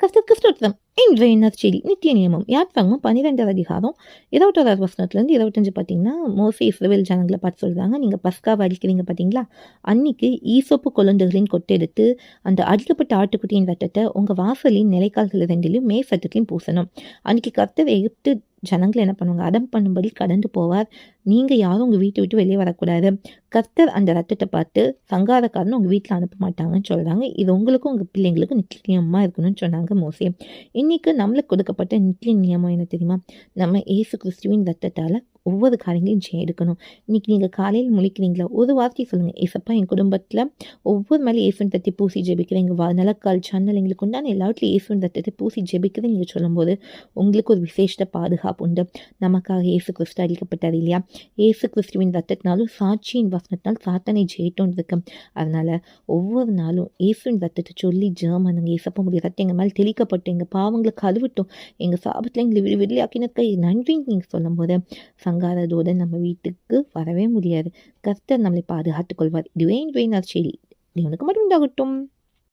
கர்த்தருக்கு ஸ்தோத்திரம் இன்றைய நற்செய்தி நித்திய நியமம். யாத்வாகமம் பன்னிரெண்டாவது அதிகாரம். இருபத்தோராவது வசனத்துலேருந்து இருபத்தஞ்சு பார்த்தீங்கன்னா மோசி இஸ்ரவேல் ஜனங்களை பார்த்து சொல்கிறாங்க நீங்கள் பஸ்காவை அடிக்கிறீங்க பார்த்தீங்களா? அன்னைக்கு ஈசோப்பு குழந்தைகளின் கொட்டெடுத்து அந்த அடிக்கப்பட்ட ஆட்டுக்குட்டியின் ரத்தத்தை உங்கள் வாசலின் நிலைக்கால்கள் ரெண்டிலையும் மே சட்டத்திலையும் பூசணும். அன்னைக்கு கர்த்தர் எகிப்து ஜனங்களை என்ன பண்ணுவாங்க? அதம் பண்ணும்படி கடந்து போவார். நீங்கள் யாரும் உங்கள் வீட்டை விட்டு வெளியே வரக்கூடாது. கர்த்தர் அந்த ரத்தத்தை பார்த்து சங்காரக்காரன் உங்கள் வீட்டில் அனுப்ப மாட்டாங்கன்னு சொல்கிறாங்க இது உங்களுக்கும் உங்கள் பிள்ளைங்களுக்கும் நிச்சயமாக இருக்கணும்னு சொன்னாங்க மோசே. இன்றைக்கு நம்மளுக்கு கொடுக்கப்பட்ட நித்திய நியமம் என்ன தெரியுமா? நம்ம ஏசு கிறிஸ்துவின் ரத்தத்தால் ஒவ்வொரு காரியங்களையும் செய்ய எடுக்கணும். இன்னைக்கு நீங்கள் காலையில் முழிக்கிறீங்களா? ஒரு வார்த்தையை சொல்லுங்கள் ஏசப்பா என் குடும்பத்தில் ஒவ்வொரு மேலே ஏசுவன் தட்டி பூசி ஜெபிக்கிறேன் வா நிலக்கால் சன்னல் எங்களுக்கு உண்டான எல்லாவற்றிலும் ஏசுவன் தட்டத்தை பூசி ஜெபிக்கிறேன் நீங்கள் சொல்லும்போது உங்களுக்கு ஒரு விசேஷ பாதுகாப்பு உண்டு. நமக்காக ஏசு கிறிஸ்து அடிக்கப்பட்டார் இல்லையா? ஏசு கிறிஸ்துவின் ரத்தத்தினாலும் சாட்சியின் வசனத்தினால் சாத்தனை ஜெயிட்டோன்னு இருக்கு. அதனால் ஒவ்வொரு நாளும் ஏசுவின் ரத்தத்தை சொல்லி ஜெர்மனுங்க ஏசப்பா முடிய ரத்தம் எங்கள் மேலே தெளிக்கப்பட்டு எங்கள் பாவங்களை கழுவிட்டோம். எங்கள் சாபத்தில் எங்களை விடு விடுதலையாக்கினதுக்கு நன்றின்னு நீங்கள் சொல்லும்போது சங்காரதோடு நம்ம வீட்டுக்கு வரவே முடியாது. கர்த்தர் நம்மளை பாதுகாத்துக் கொள்வார். இதுவே இன்றைய நற்செய்தி தேவனுக்கு மட்டும் உண்டாகட்டும்